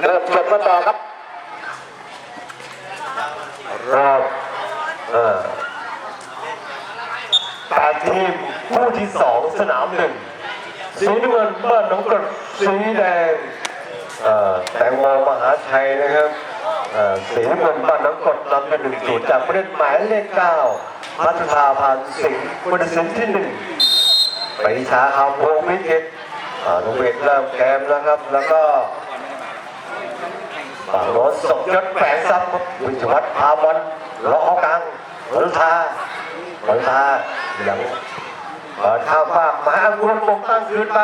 เริ่มชมกันต่อครับรอบเอ่อแปดทีมคู่ที่สองสนามหนึ่งสีน้ำเงินบ้านหน้องกรดสีแดงเอ่อแตงโมมหาชัยนะครับเอ่อสีน้ำเงินบ้านหน้องกรดนำเป็นหนึ่งศูนย์จากผู้เล่นหมายเลขเก้าพัฒนาพันธ์สิงห์ผู้ตัดสินที่หนึ่งปริชาคำวงวิจิตอ่าน้องเวทเริ่มเกมแล้วครับ แล้วก็ ฝั่งโน้นสมยศแฝงทรัพย์วิชวัฒน์พาบอลล้อกลางวรุธาวรุธาอย่างเปิดข้าวฟากมาอุลปกตั้งคืนไป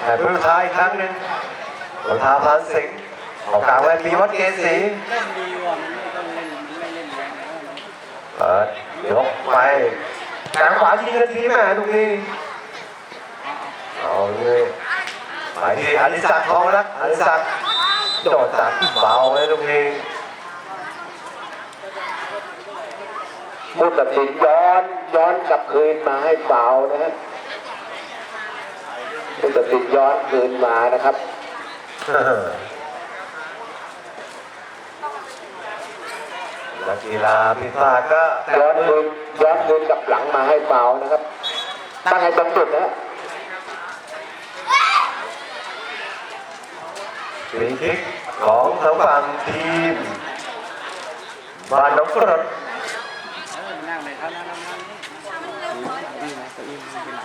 แต่วรุธาอีกครั้งหนึ่งวรุธาพันสิงห์ออกกลางไว้ปีวัดเกษีเปิดยกไปกลางขวายิงกันทีแม่ตรงนี้เอาเลยไปที่อริศักดิ์ทองรักอริศักดิ์ โดดตัดเบาเลยตรงนี้ผู้ตัดสินย้อนย้อนกลับคืนมาให้เบานะฮะผู้ตัดสินย้อนคืนมานะครับนักกีฬาพิพากก็ย้อนคืนย้อนคืนกลับหลังมาให้เบานะครับ ตั้งให้ตรงจุดนะฮะฟรีคิก ของทางฝั่งทีมบ้านน้องกรดเออนั่งเลยครับนั่งนั่งนั่งนี่นะเก้าอี้ไม่เป็นไร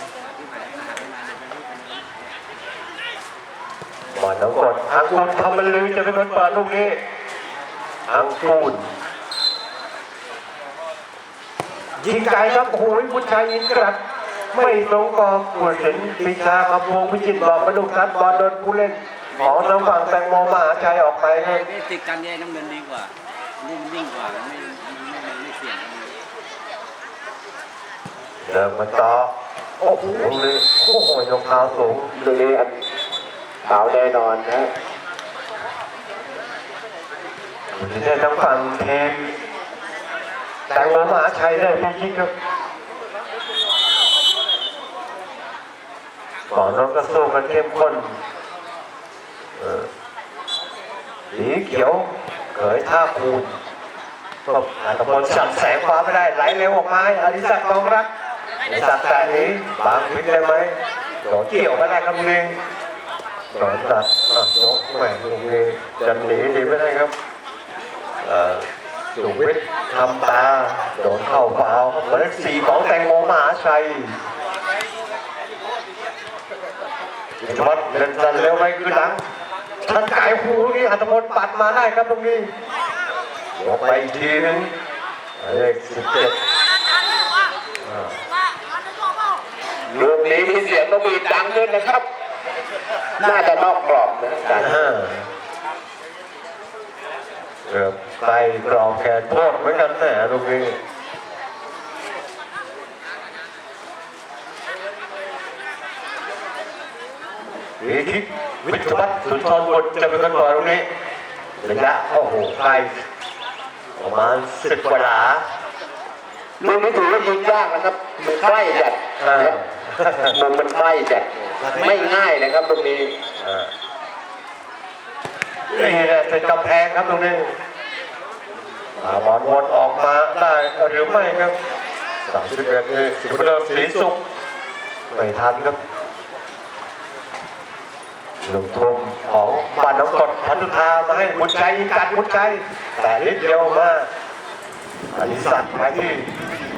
บ้านน้องกรดอังกูลทำมันลือจะเป็นคนปิดลูกนี้อังกูลยิงไกลครับโอ้โหบุญชัยยิงกระดับไม่ตรงกรอบผู้สินปีชาคำวงพิจิตรบอกมาดูคัดบอลโดนผู้เล่น ของทางฝั่งแตงโมมหาชัยออกไปให้นี่ติดกันแย่น้ำเงินดีกว่านี่มันวิ่งกว่ามันไม่มันไม่ไม่เสี่ยงเดินมาต่อ โอ้โหเลยโอ้โหยกเท้าสูงตรงนี้อันเบาแน่นอนนะฮะนี่ได้ทั้งฝั่งทีมแตงโมมหาชัยได้ฟรีคิกครับก่อนน้องก็สู้กันเข้มข้นเออ สีเขียวเขยท่าคูณก็อาตะพลสั่งแสงฟ้าไม่ได้ไหลเร็วออกมาอดิศักดิ์กองรักอดิศักแต่นี้บางพิษได้ไหมโดนเกี่ยวไม่ได้ครับลุงโดนตัดยกแหวนลุงนี้จะหนีหนีไม่ได้ครับสุวิทย์ทำตาโดนเข้าฟาวหมายเลขสี่ของแตงโมมหาชัยวิทยวัฒน์เล่นสันเร็วไปคือหลัง ทันไก่หูนี่อัตพลปัดมาได้ครับตรงนี้ยกไปอีกทีหนึงหมายเลขสิบเจ็ดลูกนี้มีเสียงนกหวีดดังขึ้นนะครับ น่าจะนอกกรอบนะการเกือบไปกรองแขนโทษเหมือนกันแหละ ตรงนี้วิคิกวิทยวัฒน์สุนทรบุตรจะเป็นคนก่อนตรงนี้ระยะโอ้โหไกลประมาณสิบกว่าหลาลูกนี้ถือว่ายิงยากนะครับมันใกล้จัดอ่ามุมมันใกล้จัดไม่ง่ายนะครับตรงนี้อ่านี่แหละเป็นกำแพงครับตรงนี้อาบอลวนออกมาได้หรือไม่ครับสามสิบเอ็ดนี่สุภเลิศศรีสุขไม่ทันครับ ลูกทุ่มของบ้านน้องกดพันธุธามาให้บุญชัยยิงกัดบุญชัยแต่นิดเดียวมากอดิศักดิ์ไปที่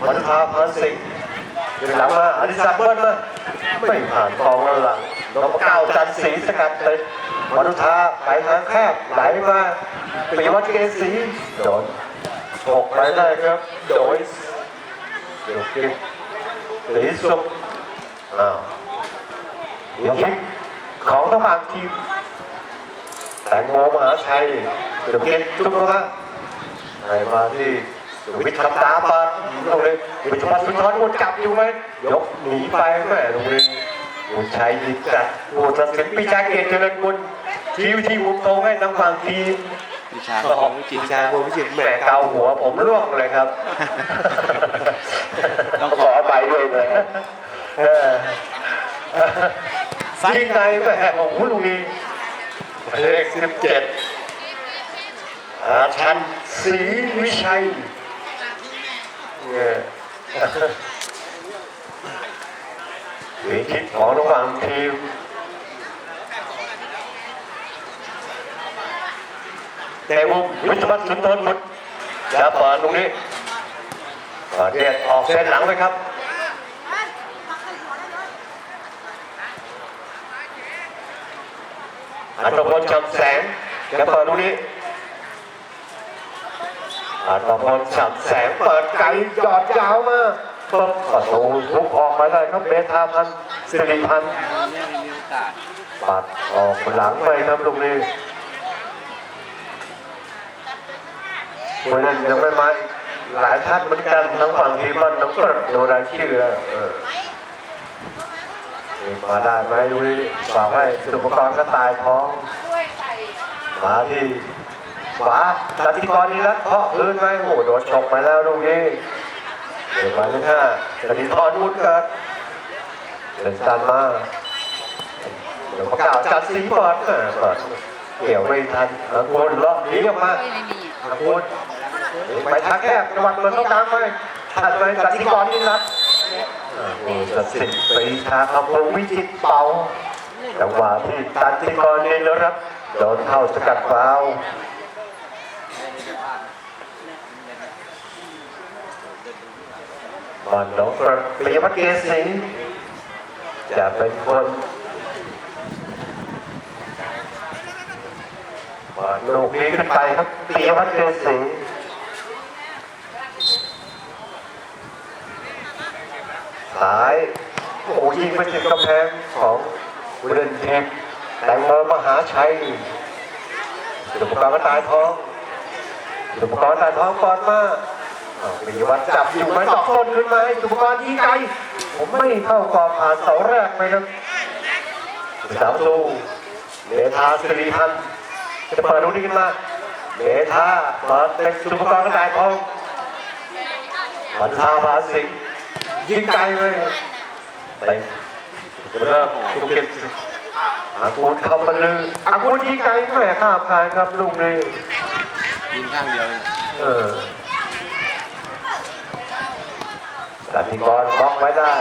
พันธุธาพันสิงห์ดึงหลังมาอดิศักดิ์เบิ้ลมาไม่ผ่านกองหลังน้องก้าวจันทร์ศรีสกัดเลยพันธุธาไปทางแคบไหลมาปีวัฒน์เกศีโดนฉกไปได้ครับ โดยเดี๋ยวกินศรีสุขอ้าวเดี๋ยวคิด ของทั้งฝั่งทีมแตงโมมหาชัยเดี๋ยวเก็บทุกคนนะให้มาที่สุวิทย์คำตาปาดตรงนี้วิทยาสุนทรวนจับอยู่ไหมยกหนีไปแม่ตรงนี้บุญชัยยิงจัดโอ้ตัดสินปีชาเกตเจริญกุลทีวิธีมุมตรงให้ทั้งฝั่งทีมวิชาของวิจิตรวิชาโมวิจิตรแหมเกาหัวผมร่วงเลยครับ ต้องขขออไปด้วยเลย เออยิงในแหมโอ้โหลูกนี้หมายเลขสิบเจ็ดอาชันศรีวิชัยเนี่ยวิคิดของระหว่างทีมเตะมุมวิทยาวัฒน์สุนทรบุตรจะเปิดตรงนี้เปิดเรียกออกเส้นหลังไปครับ อัตพลจำแสงจะเปิดตรงนี้อัตพลจำแสงเปิดไกลยอดยาวมาเปุ๊บประตูทุกออกมาได้ครับเบธาพันธ์สิริพันธ์เนี่ยมีโอกาสปัดออกหลังไปครับตรงนี้คนนั้นยังไม่มาอีกหลายท่านเหมือนกันทั้งฝั่งทีมบ้านน้องกระโดรายชื่อแล้ว มาได้ไหมดูดิฝากให้สุปกรณ์ก็ตายท้องมาที่ขวาตัดที่กรนี้แล้วเคาะพื้นไว้โอ้โหโดนฉกมาแล้วลูกนี้เดี๋ยวมาที่ห้าตัดที่ทอนมุดเกิดเดินตันมาเดี๋ยวประกาศจัดสีเปิดเออเปิดเกี่ยวไม่ทันอังคนลาะหนีออกมาอังคนไปทักแคบจังหวัดเมืองต้องตามไปถัดไปตัดที่กรนี้นัด โอ้ตัดสินปีชาคำพงวิจิตเป่าจังหวะที่ตันติกรนี่นะครับโดนเข้าสกัดฟาวล์บอลน้องประปิยพัฒน์เกศสิจะเป็นคนบอลลูกนี้ขึ้นไปครับปิยพัฒน์เกศ สิงห์สายโอ้ยิงไปถึงกำแพงของผู้เล่นทีมแตงโมมหาชัยสุปกรณ์ก็ตายท้องสุปกรณ์ตายท้องก่อนมาอ้าวปิยวัฒน์จับอยู่ไม้ตอกต้นขึ้นมาให้สุปกรณ์ยิงไกลผมไม่เข้ากรอบผ่านเสาแรกไปครับสามลูเมธาสิริพันธ์จะเปิดลูกนี้ขึ้นมาเมธาเปิดเป็นสุปกรณ์ก็ตายท้องบรรทาภาสิงห์ ยิงไกลเลยไปเริ่มทุกเกมอากูดคำบรรลืออากูดยิงไกลแม่ข้ามคานครับลูกนี้ยิงข้างเดียวเองเออสันติกรบล็อกไว้ได้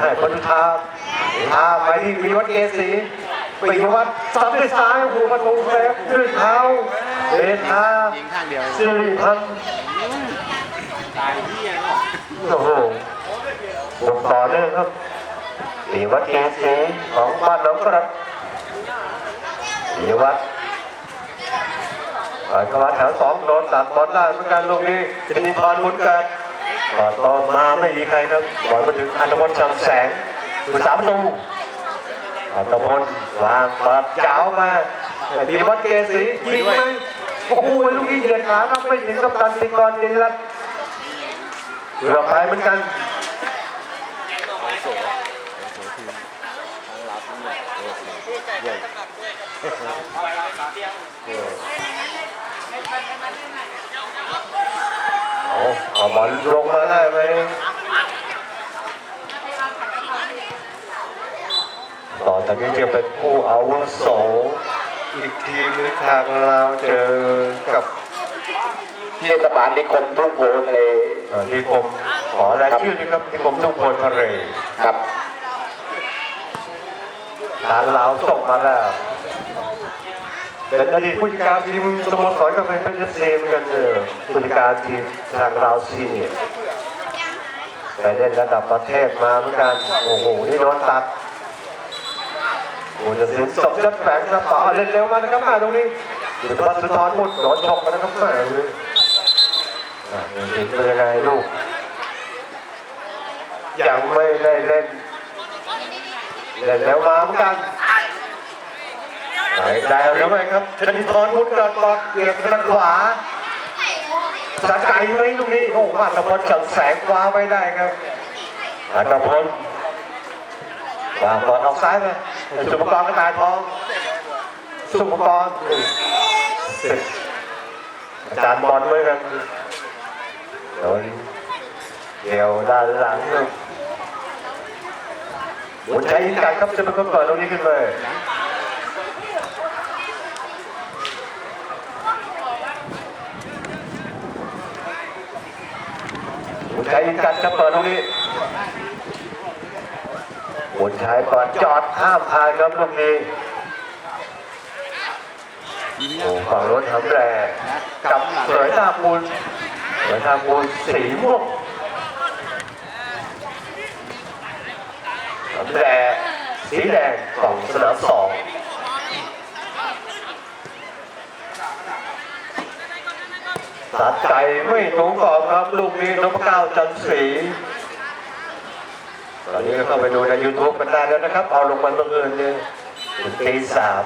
ให้พนุธาพาไปที่วิวัฒน์เกษีปิยวัฒน์ซัดด้วยซ้ายหัวประตูแซฟด้วยเท้าเบธายิงข้างเดียวเองสิริพันธ์ตายเหี้ยเนาะโอ้โห วงต่อเนื่องครับปิยวัฒน์เกษีของบ้านหนองกระปิยวัฒน์เปิดเข้ามาแถวสองโดนตัดบอลได้เหมือนกันลูกนี้จินิพรบุญเกิดก่อนต่อมาไม่มีใครครับบอลมาถึงอันตพลจำแสงผู้สามประตูอันตพลวางเปิดยาวมาดีวัดเกษียิงไหมโอ้โหลูกนี้เหยียดขาครับไม่ถึงกับตันติกรเดรัตเกือบไปเหมือนกัน เอาเอาบอลลงมาได้ไหมต่อจากนี้จะเป็นผู้อาวุโสอีกทีมหนึงทางเราเจอกับเทศบาลนิคมทุ่งโพทะเลเอ่อนิคมขอรายชื่อนี่ครับนิคมทุ่งโพทะเลครับทางเราส่งมาแล้ว เป็นอดีตผู้จัดการทีมสโมสรกาแฟเพชรเซมกันเออผู้จัดการทีมทางราซีเนี่ยไปเล่นระดับประเทศมาเหมือนกัน โอ้โห นี่โดนตัดโอ้จะเสียงสมยศแฝงกระเป๋าเล่นเร็วมานะครับมาตรงนี้สุดวัฒน์สุนทรมุดโดนชกมานะครับแม่เลยอะนี่เป็นยังไงลูก ยังไม่ได้เล่น เล่นแล้วมาเหมือนกัน ได้ได้หรือไม่ครับชนิทรมุดกระตอกเกียบทางขวาสะไก่ไหมลูกนี้โอ้มาตะพลจังแสงคว้าไม่ได้ครับอัตพลวางบอลออกซ้ายไปสุปกรณ์ก็ตายท้องสุปกรณ์สิบอาจารย์บอลไว้กันโดนเกี่ยวด้านหลังหัวใจยิงไก่ครับจะเป็นคนเปิดตรงนี้ขึ้นมา คุณชัยกันจะเปิดตรงนี้คุณชัยเปิดจอดห้ามผ่านครับตรงนี้โอ้ฝั่งรถทำแรงกับเสยหน้าปูนเสยหน้าปูนสีม่วงทำแรงสีแดงของสนามสอง ตัดใจไม่ตรงกรอบครับ ลูกนี้นพเก้าจันทร์ศรีตอนนี้เข้าไปดูใน YouTube กันได้แล้วนะครับ เอาลงมาเมื่อคืนเนี่ยตีสาม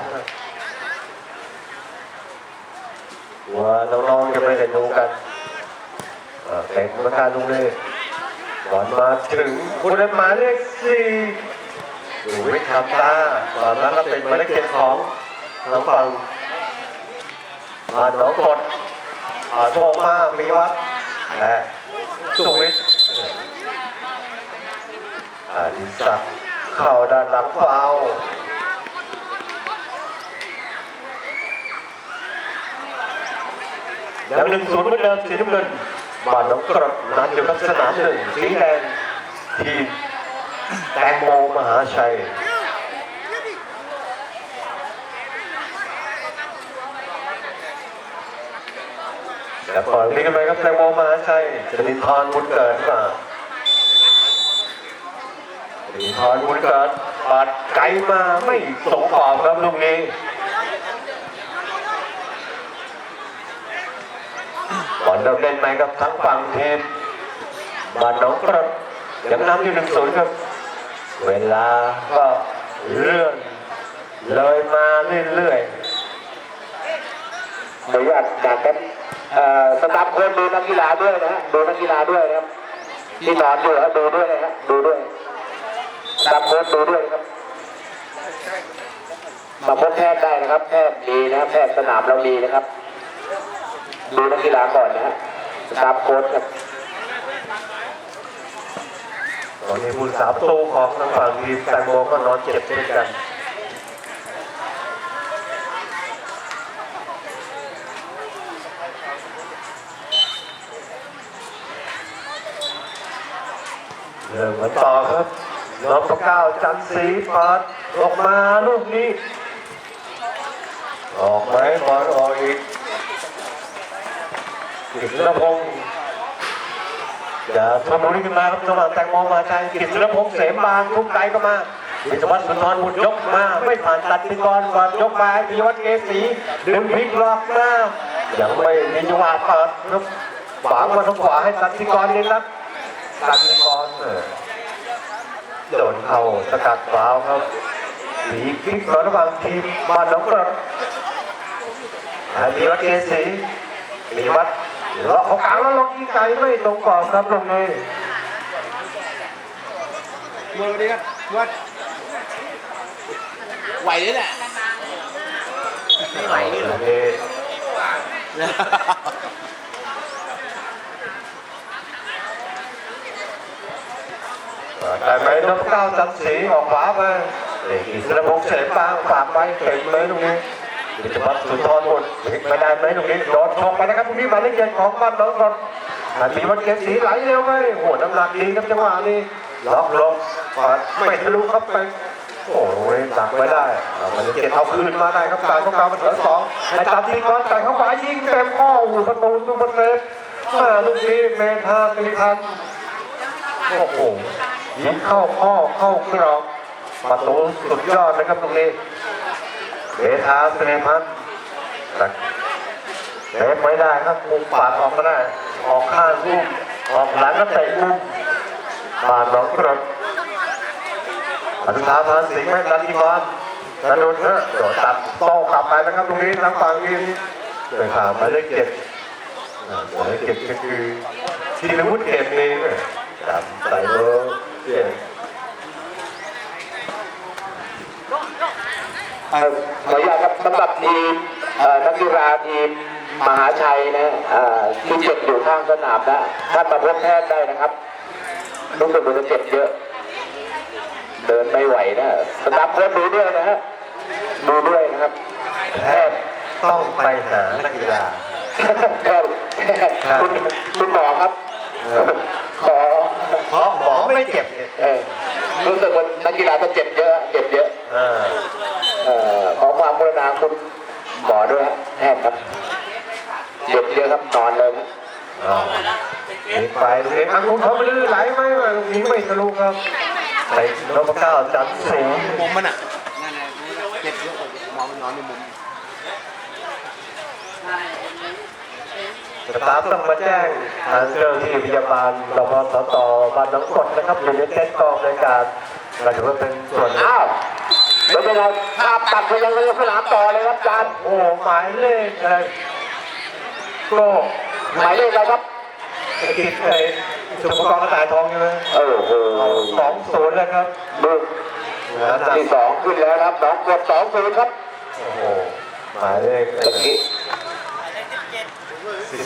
ว่าน้องๆจะไม่ได้ดูกันเอ่อเตะการลุงเลยก่อนมาถึงคุณได้หมายเลขสี่ดูวิทย์คำตาตอนนั้นก็เป็นหมายเลขเจ็ดของทางฝั่งมาหนองกด อ่าโชคมาปีวัฒน์และสุวิทย์อาดิศักดิ์เข้าด้านหลังเฝ้ายังหนึ่งศูนย์เหมือนเดิมสีน้ำเงินบ้านน้องกรดนัดอยู่กับสนามหนึ่งสีแดงทีมแตงโมมหาชัย แล้วก่อนี้กันไปครับแตงโมมหาชัยจะมีทอนบุญเกิดมามีทอนบุญเกิดปัดไกลมาไม่สงกรอบครับลูกนี้ก่อนเริ่มเล่นไหมครับทั้งฝั่งทีมบานหน้องกรดยังนำอยู่หนึ่งศูนย์ครับ เวลาก็เลื่อนเลยมาเรื่อย ขออนุญาตจากกันสตาฟโค้ชดูนักกีฬาด้วยนะฮะดูนักกีฬาด้วยนะครับที่นอนอยู่แล้วดูด้วยนะฮะดูด้วยสตาฟโค้ชดูด้วยครับมาพบแพทย์ได้นะครับ แพทย์มีนะแพทย์สนามเรามีนะครับ ดูนักกีฬาก่อนนะฮะสตาฟโค้ชครับตอนนี้ผู้สาวโตของทางฝั่งทีมแตงโมก็นอนเจ็บเช่นกัน เริ่มกันต่อครับน้องพระเก้าจันทร์ศรีเปิดออกมาลูกนี้ ออกไหมบอลออกอีกกิตนพงศ์อย่าทำบุรีขึ้นมาครับระหว่างแตงโมมาใจกิตนพงศ์เสมบางทุกไกลก็มาวิศวัตสุนทรบุตรยกมาไม่ผ่านตัดติกรก่อนยกมาให้พีวัตรเกษีดึงพลิกล็อกมายังไม่มีจังหวะเปิดครับขวางมาทางขวาให้ตัดติกรเองครับตัดติ โดนเข้าสกัดฟาวครับหนีคลิกระหว่างทีมบ้านหนองกระมีวัดเกษีมีวัดเลาะเขากลางแล้วลงยิงไกลไม่ตรงกรอบครับตรงนี้เมื่อนี้ว่าไหวเลยแหละไม่ไหวเลย ตรงนี้ แต่ไปนกเก้าจันสีออกขวาไปกระพงษ์เสมฟางฝากไปเต็มเลยตรงนี้กิจวัตรสุนทรหมดไม่ได้ไหมตรงนี้โดนชกไปนะครับตรงนี้มาเลขเจ็ดของบ้านหนองกระมีวันเกมสีไหลเร็วไหมโอ้โหน้ำหนักดีครับจังหวะนี้ล็อกลงปัดไม่ทะลุครับไปโอ้ยหลักไม่ได้มันเก็บเอาคืนมาได้ครับการของเรามันเถิดสองแต่ตัดทีก่อนใส่เข้าขวายิงเต็มข้ออูประตูซุปเปอร์เซฟอ่าลูกนี้เมธาสิริพันโอ้โห ยิงเข้าข้อเข้ากรอบประตูสุดยอดนะครับตรงนี้เมธาสิริพันธ์เซฟไม่ได้ครับมุมปาดออกก็ได้ ออกข้างมุมออกหลังก็เตะมุมปาดหนองกรดอันทาพานสิงห์ไม่ตัดที่บอลกระโดดเถอะโดดตัดโต้กลับไปนะครับตรงนี้ทางฝั่งนี้โดยข่าวหมายเลขเจ็ดหมายเลขเจ็ดก็คือธีรวุฒิเกมนี้จำใส่เบอร์ เจ็ดเอ่อขออนุญาตครับสำหรับทีมเอ่อนักกีฬาทีมมหาชัยนะเอ่อที่เจ็บอยู่ข้างสนามนะท่านมาพบแพทย์ได้นะครับรู้สึกว่าจะเจ็บเยอะ เดินไม่ไหวนะสตาฟโค้ชดูด้วยนะฮะดูด้วยนะครับแพทย์ต้องไปหานักกีฬาแพทย์คุณคุณหมอครับขอเพราะหมอ ไม่เจ็บเนี่ยเออรู้สึกว่านักกีฬาก็เจ็บเยอะ เจ็บเยอะอ่าเอ่อขอความกรุณาคุณหมอด้วยฮะแพทย์ครับเจ็บเยอะครับนอนเลยครับอ้าวอีกฝ่ายเสียงอังคุเขาไม่ลื่นไหลไหมว่าลูกนี้ไม่ทะลุครับใส่นพเก้าจันทร์สูงมุมมันอะนั่นแหละเจ็บเยอะมองย้อนในมุม สตาฟต้องมาแจ้งทางเจ้าหน้าที่พยาบาลรพสตบ้านน้องกดนะครับอยู่ในเต้นกองในการเราถือว่าเป็นส่วนหนึ่งอ้าวแล้วเป็นไงภาพตัดไปยังสนามต่อเลยครับอาจารย์โอ้หมายเลขอะไรโก้หมายเลขอะไรครับกิจไอ้สุภกรกระต่ายทองใช่ไหมโอ้โหสองศูนย์แล้วครับลูกนะที่สองขึ้นแล้วครับน้องกดสองศูนย์ครับโอ้โหหมายเลขตะกี้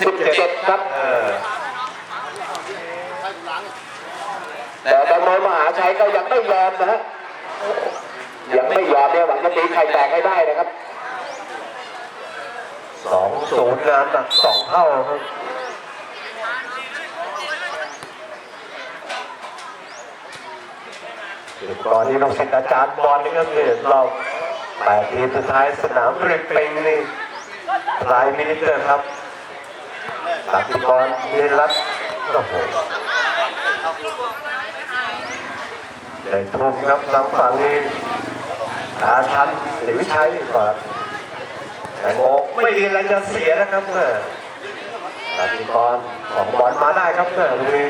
สิบเจ็ดครับเออแต่แตงโมมหาชัยก็ยังไม่ยอมนะฮะยังไม่ยอมเนี่ยหวังจะตีไข่แตกให้ได้นะครับสองศูนย์งานหนักสองเท่าครับตอนนี้ลูกศิษย์อาจารย์บอลนี่ก็เนี่ยเราแปดทีมสุดท้ายสนามเปรกเป็นนี่ลายมินิเตอร์ครับ สามสิบบอลเยนรัตน์โอ้โหได้ทุ่มครับทางฝั่งนี้อาทันหรือวิชัยก่อนแต่โมไม่มีอะไรจะเสียนะครับเมื่อสามสิบบอลของบอลมาได้ครับเมื่อตรงนี้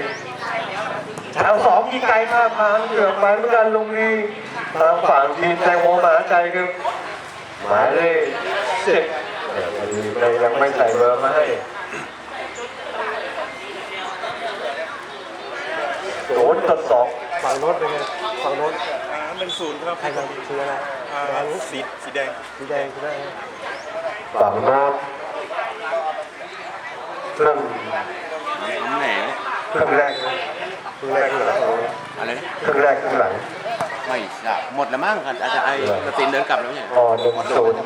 แถวสองยิงไกลมากมาเกือบไปเหมือนกันลุงนี้ทางฝั่งทีมแตงโมมาใจครับหมายเลขสิบเดี๋ยวพอดีเลยยังไม่ใส่เบอร์มาให้ศูนย์ ต่อสองฝั่งโน้นเป็นไงฝั่งโน้นหนึ่งศูนย์ครับใครกันคืออะไรอ่าสีสีแดงสีแดงคือได้ไหมฝั่งโน้นครึ่งน้ำแหน่ครึ่งแรกนะครึ่งแรกครึ่งหลังของอะไรนะครึ่งแรกครึ่งหลังไม่ทราบหมดแล้วมั้งอาจจะไอ้กระตินเดินกลับแล้วเนี่ยพอหนึ่งศูนย์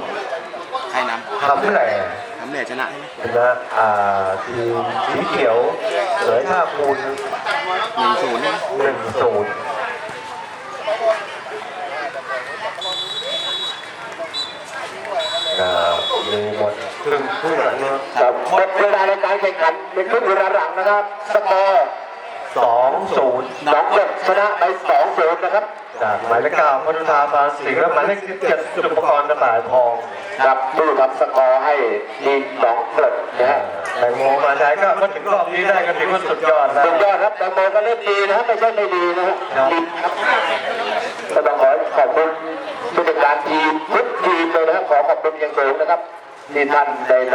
ใครนทำแหล่ำน้ำแหน่ชนะใช่ไหมชนะอ่าทีมสีเขียวเสยท่าคูณ หนึ่งศูนย์หนึ่งศูนย์อ่ามีหมดครึ่งครึ่งหลังนะครับหมดเวลาในการแข่งขันในครึ่งเวลาหลังนะครับสกอร์สองศูนย์น้องเด็กชนะไปสองศูนย์นะครับจากหมายเลขเก้าพนุธาปานสิงห์และหมายเลขเจ็ดสุภกรกระต่ายทองครับดูครับสกอร์ให้ทีมหนองเกิดนะฮะ แตงโมมาได้ก็มาถึงรอบนี้ได้ก็ถือว่าสุดยอดแล้วสุดยอดครับแตงโมก็เล่นดีนะฮะไม่ใช่ไม่ดีนะฮะครับดีครับก็ต้องขอขอบคุณผู้จัดการทีมทุกทีมเลยนะฮะขอขอบคุณอย่างสูงนะครับที่ท่านได้นำ